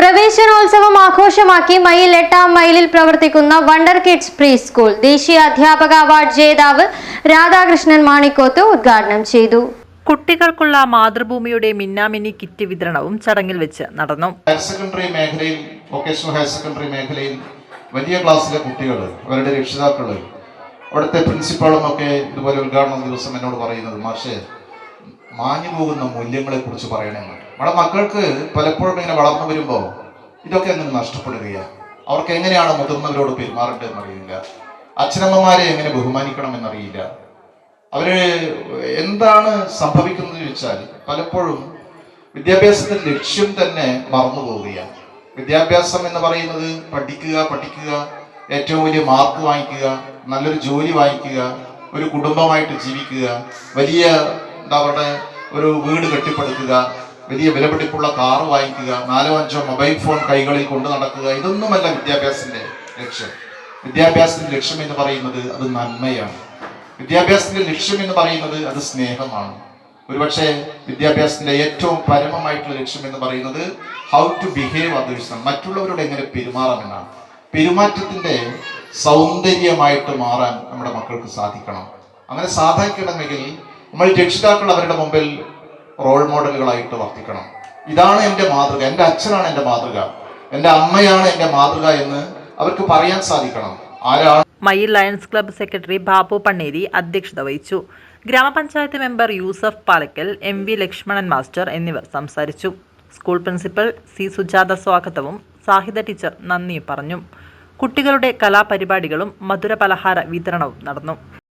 പ്രവേശനോത്സവം ആഘോഷമാക്കി മയിൽ എട്ടാം മൈലിൽ പ്രവർത്തിക്കുന്ന വണ്ടർ കിഡ്സ് പ്രീ സ്കൂൾ ദേശീയ അധ്യാപക അവാർഡ് ജേതാവ് രാധാകൃഷ്ണൻ മാണിക്കോത്ത് ഉദ്ഘാടനം ചെയ്തു. കുട്ടികൾക്കുള്ള മാതൃഭൂമിയുടെ മിന്നാമിനി കിറ്റ് വിതരണവും ചടങ്ങിൽ വെച്ച് നടന്നു. ഹയർ സെക്കൻഡറി മേഖലയിൽ വൊക്കേഷണൽ ഹയർ സെക്കൻഡറി മേഖലയിൽ വലിയ ക്ലാസ്സിലെ കുട്ടികൾ അവരുടെ രക്ഷിതാക്കൾ അവിടുത്തെ പ്രിൻസിപ്പാളും ഒക്കെ ഇതുപോലെ ഉദ്ഘാടന ദിവസം എന്നോട് പറയുന്നത് മാഷെ മാഞ്ഞു പോകുന്ന മൂല്യങ്ങളെ കുറിച്ച് പറയണമെന്ന് നമ്മുടെ മക്കൾക്ക് പലപ്പോഴും ഇങ്ങനെ വളർന്നു വരുമ്പോൾ ഇതൊക്കെ അങ്ങനെ നഷ്ടപ്പെടുകയാണ് അവർക്ക് എങ്ങനെയാണ് മുതിർന്നവരോട് പെരുമാറേണ്ടതെന്ന് അറിയില്ല അച്ഛനമ്മമാരെ എങ്ങനെ ബഹുമാനിക്കണം എന്നറിയില്ല അവർ എന്താണ് സംഭവിക്കുന്നത് ചോദിച്ചാൽ പലപ്പോഴും വിദ്യാഭ്യാസത്തിന്റെ ലക്ഷ്യം തന്നെ മറന്നു പോവുകയാണ് വിദ്യാഭ്യാസം എന്ന് പറയുന്നത് പഠിക്കുക പഠിക്കുക ഏറ്റവും വലിയ മാർക്ക് വാങ്ങിക്കുക നല്ലൊരു ജോലി വാങ്ങിക്കുക ഒരു കുടുംബമായിട്ട് ജീവിക്കുക വലിയ എന്താ പറയുക ഒരു വീട് കെട്ടിപ്പടുക്കുക വലിയ വിലപിടിപ്പുള്ള കാറ് വാങ്ങിക്കുക നാലോ അഞ്ചോ മൊബൈൽ ഫോൺ കൈകളിൽ കൊണ്ട് നടക്കുക ഇതൊന്നുമല്ല വിദ്യാഭ്യാസത്തിന്റെ ലക്ഷ്യം. വിദ്യാഭ്യാസത്തിന്റെ ലക്ഷ്യം എന്ന് പറയുന്നത് അത് നന്മയാണ്. വിദ്യാഭ്യാസത്തിന്റെ ലക്ഷ്യം എന്ന് പറയുന്നത് അത് സ്നേഹമാണ്. ഒരുപക്ഷെ വിദ്യാഭ്യാസത്തിന്റെ ഏറ്റവും പരമമായിട്ടുള്ള ലക്ഷ്യം എന്ന് പറയുന്നത് ഹൗ ടു ബിഹേവ് അതേഴ്സ് മറ്റുള്ളവരോട് എങ്ങനെ പെരുമാറാമെന്നാണ് പെരുമാറ്റത്തിന്റെ സൗന്ദര്യമായിട്ട് മാറാൻ നമ്മുടെ മക്കൾക്ക് സാധിക്കണം. അങ്ങനെ സാധിക്കണമെങ്കിൽ നമ്മൾ രക്ഷിതാക്കൾ അവരുടെ മുമ്പിൽ റോൾ മോഡലുകളായിട്ട് വർത്തിക്കണം. ഇതാണ് എന്റെ മാതൃക. എന്റെ അച്ഛനാണ് എന്റെ മാതൃക. എന്റെ അമ്മയാണ് എന്റെ മാതൃക എന്ന് അവർക്ക് പറയാൻ സാധിക്കണം. ആരാണ്? മയിൽ lions club secretary Babu Panneri അധ്യക്ഷത വഹിച്ചു. ഗ്രാമപഞ്ചായത്ത് member Yusuf Palakkal M V Lakshmanan master എന്നിവർ സംസാരിച്ചു. സ്കൂൾ പ്രിൻസിപ്പൽ സി സുജാത സ്വാഗതവും സാഹിത ടീച്ചർ നന്ദിയും പറഞ്ഞു. കുട്ടികളുടെ കലാപരിപാടികളും മധുര പലഹാര വിതരണവും നടന്നു.